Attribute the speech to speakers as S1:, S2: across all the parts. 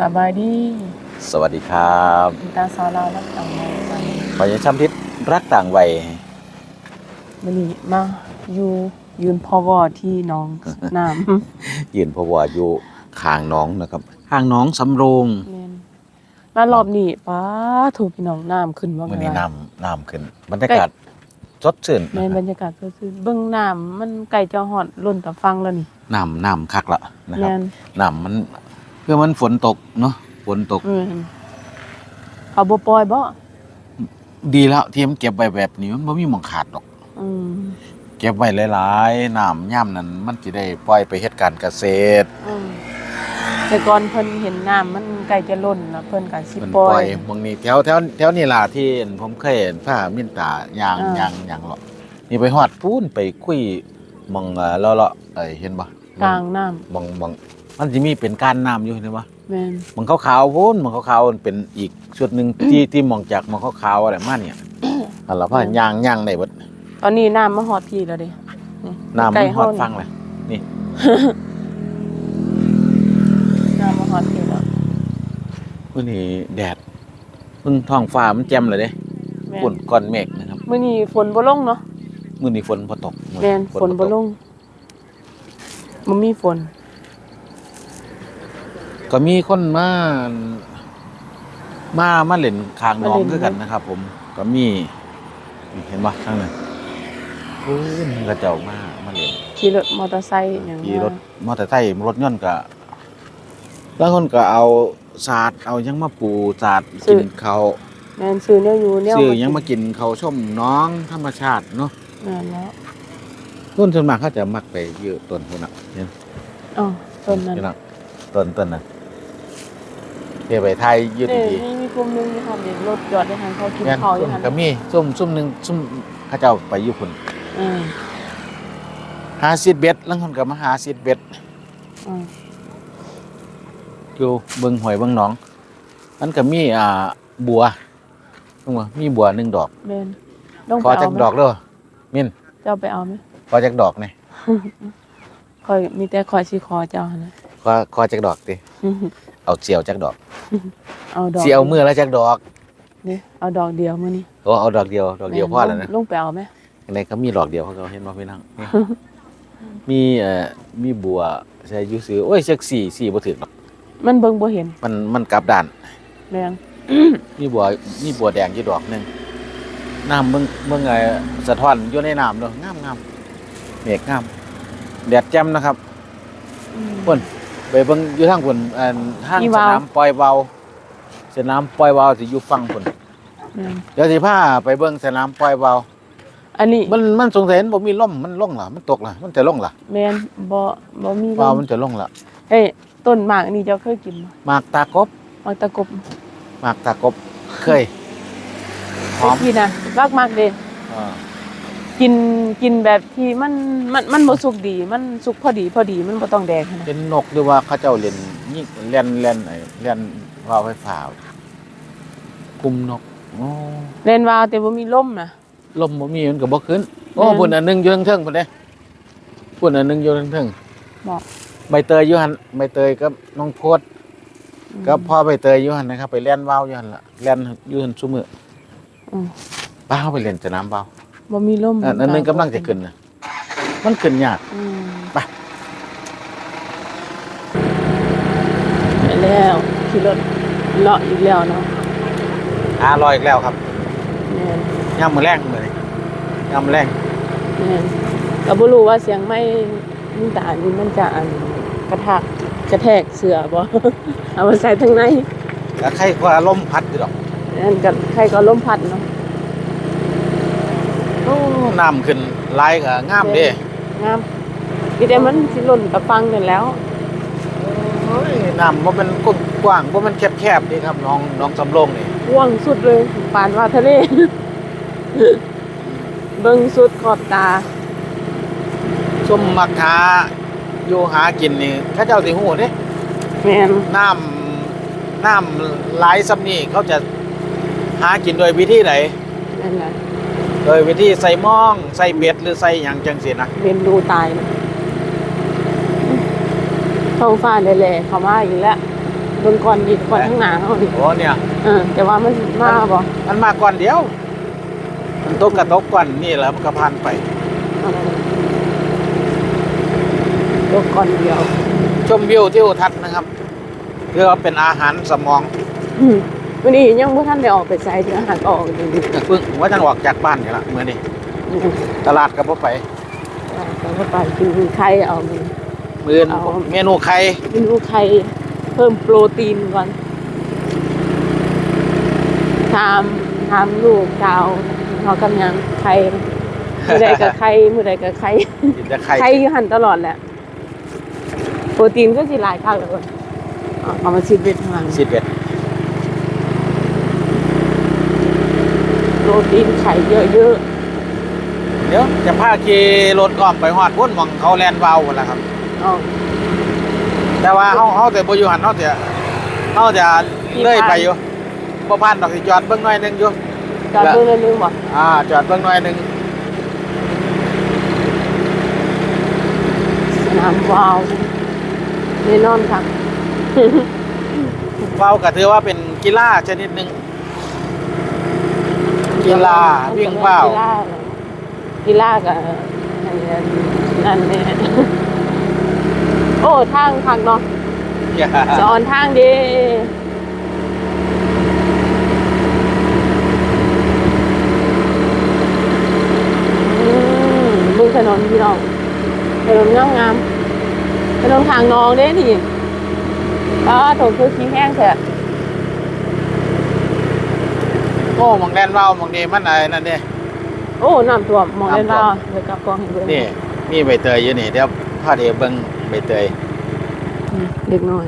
S1: สบายดี
S2: สวัสดีครับ
S1: คุณตาสาวเราวรับต่างในวัน
S2: พยาช้ำทิศรักต่างวัย
S1: วันนี้มาอยู่ยืนพอวอที่หน้องน้
S2: ยืนพะวาอยู่ข้างน้องนะครับข้างน้องสำโรงำ
S1: แม่นมารอบนี้ป้าถูกพี่น้องน้ำขึ้นว่า
S2: มื่อ
S1: ไง
S2: นี้
S1: วะ
S2: น้ำน้ำขึ้น บรรยากาศสดชื่น
S1: ในบรรยากาศก็คือเบื้องน้ำมันไก่จะหอดล้นตะฟังแล้วนี่
S2: น้ำน้ำคักละนะครับ
S1: แม่น
S2: น้ำมัน เพื่อมันฝนตกเนาะฝนตก
S1: แม่นเขาบ่ปล่อยบ่
S2: ดีแล้วที่มันเก็บไว้แบบนี้มันไม่มีหมองขาดหรอก
S1: อืม
S2: เก็บไว้หลายๆน้ำย่ำนั้น มันจะได้ปล่อยไปเฮ็ดการเกษตร
S1: อืมแต่ก่อนเพิ่นเห็นน้ำมันไก่จะล้นแล้วเพิ่นก็สิ
S2: มัน
S1: ป
S2: ป
S1: ล่
S2: ล่
S1: อ
S2: อยย บางนี้แถวแถวแถวนี่ล่ะที่ผมเคยเห็นผ้ามินตายาง
S1: อ่าย
S2: ยางยางเลาะนี่ไปฮอดพูนไปคุยหมองเอ่อเลาะเลาะเอ้ยเห็นบ่
S1: กลางน้ำ
S2: บางบาง มันจะมีเป็นก้านน้ำอยู่เห็นบ่
S1: แม่น
S2: บางขาวๆพูนบางขาวๆมันเป็นอีกชุดหนึงที่ที่มองจากบางขาวๆอะไรมาเนี่ยอันละผ้ายางยางได้เบิด
S1: ตอนนี้น้ำมาฮอดพี่แล้วเด้นี่
S2: น้ำ
S1: ใกล้
S2: มันฮอด
S1: เา
S2: ฟังเลยนี่
S1: น้ำมาฮอดพี่แล้ว
S2: มื้อนี้แดดเพิ่งท้องฟ้ามันแจ่มเลยเด้
S1: แม่น
S2: ฝนก้อนเมฆนะครับ
S1: มื้อนี้ฝนบ่ลงเนาะ
S2: มื้อนี้ฝนบ่ตก
S1: แม่นฝนบ่ลงบ่มีฝน
S2: ก็มีคนมา มามาเล่นคางน้องคือกันนะครับ ผมก็มีนี่เห็นบ่ข้างนั้นโอ้ยมันกระเจ้ามามาเล่น
S1: ขี่รถมอเตอร์ไซค์หยัง
S2: ขี่รถ
S1: มาม
S2: อเตอร์ไซค์รถยนต์ก็บางคนก็เอาสาดเอาหยังมาปูสาดกินเขาว
S1: แม่นซื้อแนวอยู่แนว
S2: ซื้อหยังมากินเขาวชมน้องธรรมชาติเนาะ
S1: แม่นแล้ว
S2: ต้นส่วนมากเขาจะมักไปเยอะต้นพุ่นน่ะเห็น
S1: อ๋อต้นนั้น
S2: เห็นน่ะต้นต้นน่ะ เดี๋ยวไปไทยยืด
S1: นี่
S2: ดี
S1: มีมีกลุ่มหนึงที่ทำเด็กรถจอดได้หันเขากิน
S2: ๆแม่น
S1: ข้าวอยู่หัน
S2: ก็มีซุ่มซุ่มหนึงซุ่มเขาเจ้าไปอยู่พุ่น
S1: อืม
S2: หาซีดเบ็ดแล้วคนก็มาหาซีดเบ็ด
S1: อืม
S2: อยู่เบิ่งหอยเบิ่งหนองมันก็มีอ่าบัวเพิ่งว่ามีบัวหนึ่งดอก
S1: แม่นต้อง
S2: ข
S1: ไป
S2: อ
S1: เอา
S2: จัก
S1: ไหม
S2: ดอกเด้อมิน
S1: เจ้าไปเอาไหม
S2: ขอจักดอกนี่
S1: คอยมีแต่คอยสิขอเจ้าหั่นนะ
S2: ขอขอจักดอกติ เอาเสียวจักดอก
S1: เอาดอก
S2: เสียวมือแล้วจักดอก
S1: นี่เอาดอกเดียวมื้อนี้
S2: โอ้เอาดอกเดียวดอกเดียวพอแล้วนะ
S1: ลงไปเอาไหม
S2: ในเขามีดอกเดียวเขาก็เห็นว่าพี่นั่งนี่มีเอ่อมีบัวใช้อยู่ซื้อโอ้ยจักสี่สี่บ่ถึงหรอก
S1: มันเบิ่งบ่เห็น
S2: มันมันกลับด้าน
S1: แรง
S2: มีบัวมีบัวแดงอยู่ดอกหนึงน้ำเบิ่งเบิ่งไงสะท้อนอยู่ในน้ำเด้องามงามเมฆงามแดดแจ่มนะครับ
S1: อืม
S2: พุ่น ไปเบิ่งอยู่ทางพุ่นอันทาง
S1: อี
S2: ส
S1: วาว
S2: นามปล่อยเบาสนามปล่อยเบาสิอยู่ฝั่งพุ่น
S1: แม่น
S2: เดี๋ยวสิพาไปเบิ่งสนามปล่อยเบา
S1: อันนี้
S2: มันมันสงสัยมันบ่มีลมมันลงล่ะมันตกล่ะมันจะลงล่ะ
S1: แม่นบ่บ่มี
S2: เบา
S1: ล
S2: มันจะลงล่ะ
S1: เฮ้ยต้นหมากนี่เจ้าเคยกินบ่
S2: หมากตากบ
S1: หมากตะกบ
S2: หมากตากบเคยห
S1: เค
S2: อยม
S1: กินนะมากมากๆเด้
S2: อ่า
S1: กินกินแบบที่มันมันมันบ่สุกดี มันสุกพอดีพอดีมันบ่ต้องแดงขนาด
S2: เป็นนกหรือว่าเขาเจ้าเล่นยิงเล่นเล่นไอ้เล่นว่าวไฟฟ้าคุมนกโอ้
S1: เล่นวาวแต่บ่มีลมนะ
S2: ลมบ่มีมันก็บ่ขึ้นโอ้
S1: แม่น
S2: พุ่นอันหนึงอยู่เทิงๆพุ่นเด้พุ่นอันหนึงอยู่เทิงๆ
S1: บอก
S2: ใบเตยอยู่หันใบเตยกับน้องโพดก็พ่อใบเตยอยู่หันนะครับ ไปเล่นว่าวอยู่หันละเล่นอยู่หันซุมือ
S1: อืม
S2: ป้าเขาไปเล่นสนามว่าว
S1: บ่มีลม
S2: อันอันหนึงกำลังจะขึ้นนะมันขึ้นยาก
S1: อืม
S2: ไป
S1: ไปแล้วขี่รถเลาะอีกแล้วเนาะ
S2: หาลอยอีกแล้วครับ
S1: แม่น
S2: ย่ามมือแรงมือนี้ย่ามมือแรง
S1: แม่นก็บ่รู้ว่าเสียงไม่นิตานี่มันจะอันกระทากกระแทกเสือบ่ เอามาใส่ทางใน
S2: แล้วใครว่าลมพัดอยู่ดอก
S1: นั่นก็ใครก็ลมพัดเนาะ
S2: โอ้ น้ำขึ้นไหลายก็งามเด้
S1: งามอีแต่มันสิหล่นตะฟังนั่นแล้ว
S2: เฮ้ยน้ำว่ามันกว้างว่ามันแคบๆนี่ครับน้องน้องสำโรงนี่
S1: กว้างสุดเลยปานว่าทะเลเบิ่งสุดขอบตา
S2: ส้มมักหาอยู่หากินนี่เข้าเจ้าสิฮู้เด้
S1: แม่น
S2: น้ำน้ำไหลายซ้ำนี่เขาจะหากินโดยวิธีไหน
S1: นั่นแหละ
S2: โดยวิธีใส่หม่อง ใส่เบ็ดหรือใส่หยังจังสินะ
S1: เรียนดูตายนะท้องฟ้าแหล่ๆเข้ามาอีกแล้วเบิ่งก่อนดีก่อนข้างหน้าเฮาดิ
S2: โอ้เนี่ย
S1: เออแต่ว่ามันมาบ่
S2: มันมาก่อนเดียว มันตกกระตกก่อนนี่แหล้วมันก็ผ่านไป
S1: เออเดี๋ยวก่อนเดียว
S2: ชมวิวที่อุทัศน์นะครับเรียกว่าเป็นอาหารสมอง
S1: อืม วันนี้ยังบ่ทันได้ออกไปไสถึงอาหารออกจริง
S2: เพิ่งว่าจะออกจากบ้านนี่ละเมื่อนี้
S1: ๆอืม
S2: ตลาดกับพ่ไป
S1: แล้วก็ไปกินไข่เอามือ
S2: มือน
S1: เอา
S2: เมนูไข่
S1: เมนูไข่เพิ่มโปรตีนก่อนถามถามลูกดาวเขากำยังไข่มือใดกับไข่มือใดกับไข่
S2: กินแต่ไข่
S1: ไข่อยู่หันตลอดแหละโปรตีนก็สิหลายข้าวเลยเอาเอามาชิดเวทข้างหลัง
S2: สิบเอ็ด
S1: โปรตีนไข่เยอะ
S2: เดี๋ยวจะพาขี่รถอ้อมไปฮอดพุ่นหมองเขาแลนด์วาวพุ่นละครับ
S1: ๆเอา
S2: แต่ว่าเฮาเฮาแต่บ่อยู่หันเฮาจะเฮาจะเลื่อยไปอยู่บ่ผ่านดอกสิจอดเบิ่งหน่อยหนึงอยู่
S1: จอดเพิ่งนิดนึงบ่
S2: อ่า จอดเบิ่งหน่อยหนึง
S1: สนามวาวแน่นอนค่ะ
S2: วาวก็ถือว่าเป็นกีฬาชนิดหนึง กีฬาวิ่งว่าว
S1: กีฬากีฬากับนั่นเนี่ยโอ้ทางทางเนาะสอนทางดีอืมมึงถนนพี่น้องถนนงามงามๆถนนทางนองเด้นี่ก็ถงคือขี้แห้งแท้
S2: โอ้หมองแลนด์วาวหมองนี้มันอะไรนั่นเด้
S1: โอ้น้ำท่วมมองเล่นว่าเดี๋ยวกลับกองให้เบิ่ง
S2: นี่มีใบเตยอยู่นี่เดี๋ยวพาเดี๋ยวเบิ่งใบเตย
S1: อืมเด็กน้อย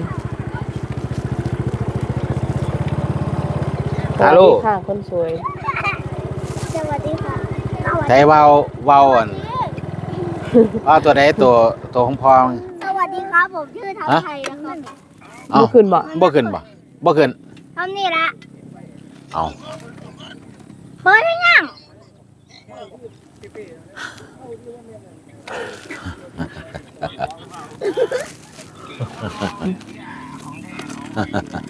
S2: ฮัลโหล
S1: สวัสดีค่ะคนสวย
S3: สวัสดีค่ะ
S2: ใช้วาววาวอันวาวตัวใดตัวตัวของพอง
S3: สวัสดีครับ ผมชื่อทัพ
S2: ฮะ
S3: ไทยนะครับ
S2: เอ้า
S1: บ่ขึ้นบ่
S2: บ่ขึ้นบ่บ่ขึ้น
S3: ทำนี่ละ
S2: เอา
S3: เปิดให้ยัง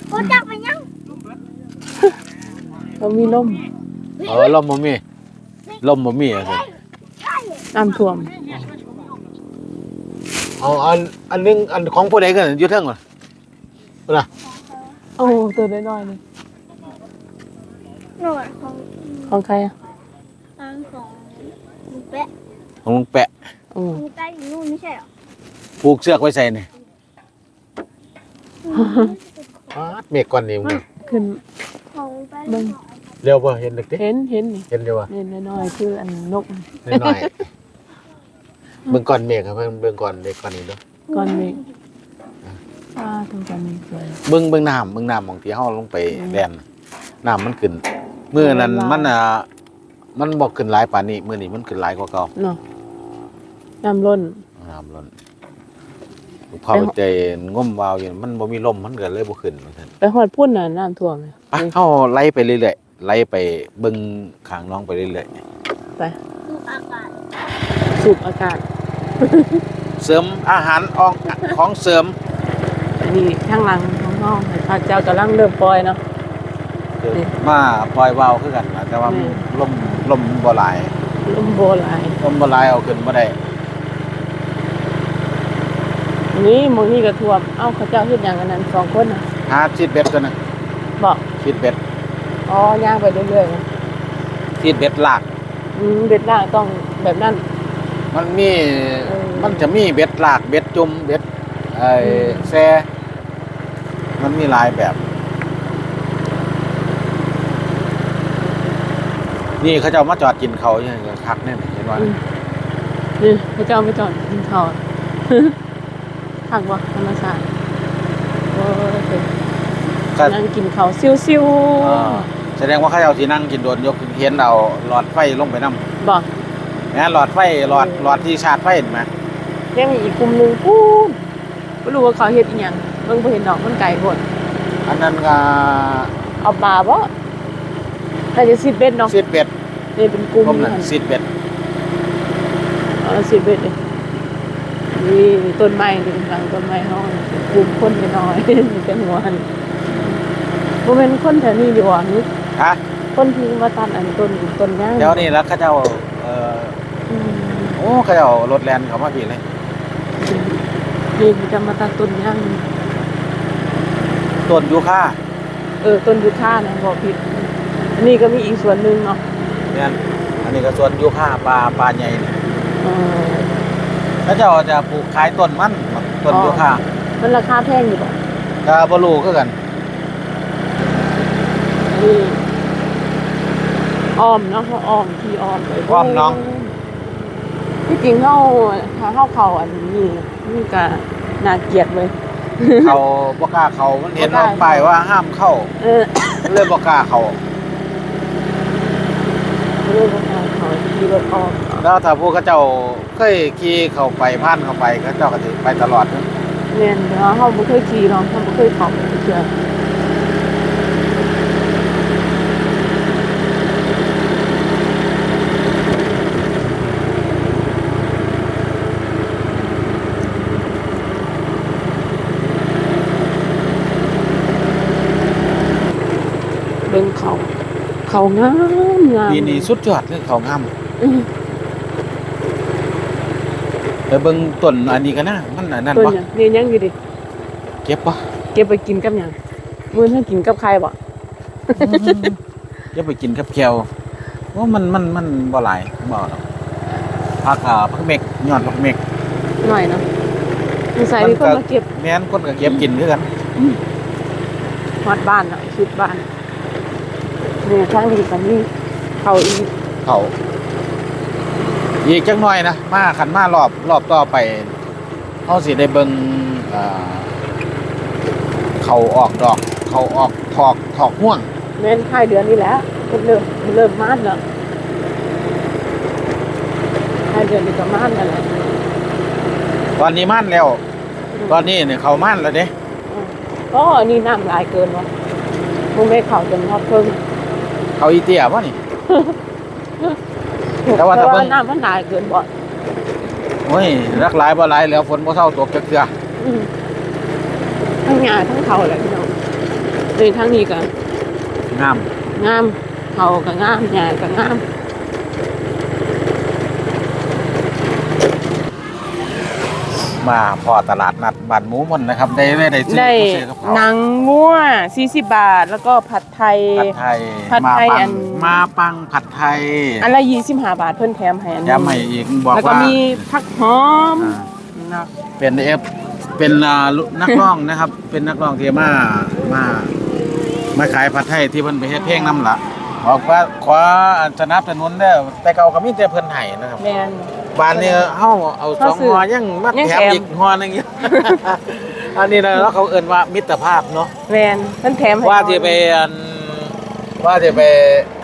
S3: โคจักไปยัง
S1: เรามีลม
S2: เออลมบ่มีลมบ่มีอะสิ
S1: น้ำท่วม
S2: เอาอันอันหนึงอันของผู้ใดกันอยู่เทิงบ่น่ะ
S1: โอ้ตัวน้อยๆนี่
S3: หน่วยของ
S1: ของใครอะ
S3: ทางของลุงแปะ
S2: ของลุงแปะ
S1: โอ้
S3: ลุงแปะอยู่นู่นไม่ใช่เหรอ
S2: ผูกเสือกไว้ใส่นี่ปาดเมฆก่อนนี่มึง
S1: ขึ้น
S3: ของลุงแปะ
S1: เบิ่ง
S2: เร็วบ่เห็นเด็กติ
S1: เห็นเห็นนี่
S2: เห็นอยู่บ่
S1: นี่น้อยๆคืออันนก
S2: น้อยๆเบิ่งก่อนเมฆครับเบิ่งเบิ่งก่อนเด็กก่อนนี่เด้อ
S1: ก้อนเมฆอ่าตรงกันนี่สวย
S2: เบิ่งเบิ่งน้ำเบิ่งน้ำของที่เฮาลงไปแดนน้ำมันขึ้น มื้อนั้นมันอะมันบ่ขึ้นหลายปานนี้มื้อนี้มันขึ้นหลายกว่าเก่า
S1: เนาะน้ำล้น
S2: น้ำล้นพอไปเจองมวาวอยู่มันบ่มีลมมันก็เลยบ่ขึ้นว่าซั่น
S1: ไปฮอดพุ่นน่ะน้ำท่วมเลย
S2: ไปเฮาไล่ไปเรื่อยๆไล่ไปเบิ่งข้างน้องไปเรื่อย
S1: ไป
S3: ดูอากาศ
S1: สูบอากาศ
S2: ๆเสริมอาหารอองของเสริม
S1: นี่ข้างหลังของห้องพระเจ้ากำลังเริ่มปล่อยเนาะนี่
S2: มาปล่อยวาวคือกันนะแต่ว่า
S1: อืม
S2: ลมลมบ่หลาย
S1: ลมโบหลาย
S2: ลมบ่หลายเอาขึ้นบ่ได้
S1: นี่หมองนี่ก็ท่วมเอ้าเขาเจ้าเฮ็ดหยังกันนั้นสองคนน่ะ
S2: หาชีดเบ็ดกันนะ
S1: บอก
S2: ชีดเบ็ด
S1: อ๋อย่างไปเรื่อยๆนะ
S2: ชีดเบ็ดลาก
S1: อืมเบ็ดล่างต้องแบบนั้น
S2: มันมี
S1: เออ
S2: มันจะมีเบ็ดลากเบ็ดจุ่มเบ็ดไอ้
S1: อืม
S2: แซมันมีหลายแบบ นี่เขาเจ้ามาจอดกินเขาอย่างเงี้ยคักแน่นเห็นว่า
S1: อืมนี่เขาเจ้าไม่จอดกินข้าวทางว่าธรรมชาติโอ้ยเป็น
S2: ก็
S1: นั่งกินข้าวซิว
S2: อ่าแสดงว่าเขาเจ้าที่นั่งกินโดนยกเห็นเอาหลอดไฟลงไปนำ
S1: ๆบอก
S2: นะหลอดไฟหลอดหลอดที่ชาร์จไฟเห็นไหม
S1: ยังมีอีกกลุ่มหนึงพูนบ่รู้ว่าเขาเฮ็ดอีหยังเบิ่งบ่เห็นดอกมันไกลโพด
S2: อันนั้นก็
S1: เอาปลาบ่น่าจะสิบเบ็ดเนาะ
S2: ซีดเบ็ด
S1: นี่เป็นกลุ่ม
S2: ผมนั่น
S1: หั่น
S2: ซีดเบ็ด
S1: เอาสิบเบ็ดเลยนี่ต้นไม้ดึงทางต้นไม้ห้องกลุ่มคนไปหน่อยเป็นหัวหันบ่เป็นคนแถวนี้ดีกว่านี่
S2: ฮะ
S1: คนที่มาตัดอันต้นต้นย่าง
S2: เดี๋ยวนี้แล้วเขาเจ้าเอ่อ
S1: อืม
S2: โอ้เขาเจ้ารถแลนเขามาพี่เลย
S1: นี่เขาจะมาตัดต้นย่าง
S2: ต้นยูคา
S1: เออต้นยุค่านะบอกผิดอั นนี้ก็มีอีกส่วนหนึ่งเนาะ
S2: เนี่ยอันนี้ก็สวนยูคาปลาปลาใหญ่นี่
S1: เออ
S2: เขาเจ้าจะปลูกขายต้นมันต้น
S1: อ๋อ
S2: ยูคา
S1: มันราคาแพงอยู่ป่ะ
S2: ก็บ่รู้คือกัน
S1: นี่อ้อมเนาะเขาอ้อมที่อ้อมไป
S2: อ้อมน้อง
S1: ที่จริงเข้าถ้าเข้าเขาอันนี้นี่ก็น่าเกลียดเลย
S2: เขาบ่กล้าเขามันเห็น
S1: บ่กล้า
S2: ว่าป้ายว่าห้ามเข้า
S1: เออ
S2: เลยบ่กล้าเขา
S1: เรื่องของเขาเขาขี่รถอ้อม
S2: แล้วถ้าพวกเขาเจ้าเคยขี่เข้าไปผ่านเข้าไปเขาเจ้าก็สิไปตลอดนะ
S1: เนี่ยเดี๋ยวเขาไม่เคยขี่เนาะเขาไม่เคยขับเชื่อ เบิ่งเขา เขางามงาม
S2: ปีนี้สุดยอดเลยเขางาม
S1: อืม
S2: ไปเบิ่งต้นอันนี้กันนะมันอันนั้น
S1: ต้น
S2: บ่
S1: หยังนี่ยังอยู่ดิ
S2: เก็บบ่
S1: เก็บไปกินกับหยังมื้อนี้กินกับใครบ่
S2: เก็บไปกินกับแก้วว่ามันมันมันบ่หลายบ่หรอกผักอ่าผักเม็กยอดผักเม็ก
S1: หน่อยเนาะมีใส่มีคนมาเก็บ
S2: แม่นคนก็เก็บกินคือกัน
S1: วัดบ้านเนาะชุดบ้าน นี่ทางดีกันนี่เขาอีก
S2: เขาอีกจักหน่อยนะมาขันมารอบรอบต่อไปเฮาสิได้เบิ่งอ่าเขาออกดอก เขาออกถอกถอกห่วง
S1: แม่นท้ายเดือนนี้แหล้วเริ่มเริ่มมานแล้วท้ายเดือนนี้ก็มานแล้วแหละ
S2: ตอนนี้ม่านแล้ว ตอนนี้เนี่ยเขาม่านแล้วเด้
S1: ก็อันนี้น้ำหลายเกินวะคงไม่เข่าจนทอดเพิ่ง
S2: เขาอีเตี้ยบ่นี่ แต่ว่าถ้าเบิ่ง
S1: น้ำมันหลายเกินบ่
S2: โอ้ยรักหลายบ่หลายแล้วฝนบ่เท่าตกจักเทื่อ
S1: อืมทั้งงาทั้งเขาแหละพี่น้องเลยทั้งนี้ก็
S2: งาม
S1: งามเขาก็งามหญ้าก็งาม
S2: มาพอตลาดนัดบ้านหมูมนนะครับ ได้ได้ได้ซื้อ
S1: ได้
S2: ซื้อกับเขา
S1: หนังงัว40 บาท แล้วก็ผัดไทย
S2: ผัดไทย
S1: ผัดไทย
S2: มา
S1: อั
S2: ปัง
S1: น
S2: มาปังผัดไทย
S1: อันละ25บาทเพิ่นแถมให้อันหนึ่ง
S2: ย้ำให้อีกบอก
S1: แล้วก็
S2: ว่า
S1: มีผักหอม
S2: อ่า
S1: เนาะ
S2: เป็นเอฟเป็นอ่าลูนักร้องนะครับ เป็นนักร้องที่มามามาขายผัดไทยที่เพิ่นไปเฮ็ดเพลงนำละบอกว่าขอสนับสนุนเด้อแต่เก่าก็มีแต่เพิ่นให้นะครับ
S1: แม่น
S2: บ้านนี้เฮาเอาสอง
S1: เขาซื้อ
S2: หัวยังมา
S1: ยัง
S2: แถ
S1: แถ
S2: ม
S1: ม
S2: อีกหัวหนึงอยู่อันนี้นะแล้วเขาเอิ้นว่ามิตรภาพเนาะ
S1: แม่นเพิ่นแถมให้
S2: ว่าจะไปอันว่าจะไป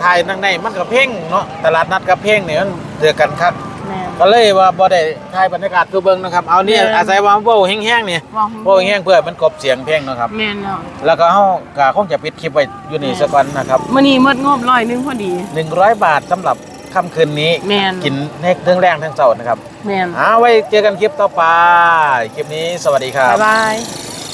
S2: ถ่ายนั่งในมันกับเพ่งเนาะตลาดนัดกับเพ่งเนี่ยมันเจอกันครับ
S1: แม่น
S2: ก็เลยว่าบ่ได้ถ่ายบรรยากาศคือเบิ่งนะครับ เอาเนี่ย
S1: แม่น
S2: อาศัยว่าเว้าแห้งๆนี่
S1: ว่า
S2: เว้าแห้งๆเพื่อมันกลบเสียงเพลงเนาะครับ
S1: แม่นเนาะ
S2: แล้วก็เฮาก็คงจะปิดคลิปไว้อยู่นี่
S1: แม่น
S2: สักวันนะครับ
S1: มื้อนี้หมดงบร้อยหนึงพอดี
S2: 100 บาทสำหรับ ค่ำคืนนี้
S1: แม่น
S2: กินในเรื่องแรงทั้งเสาร์นะครับ
S1: แม่น
S2: เอาไว้เจอกันคลิปต่อไป คลิปนี้สวัสดีครับ
S1: บ๊ายบาย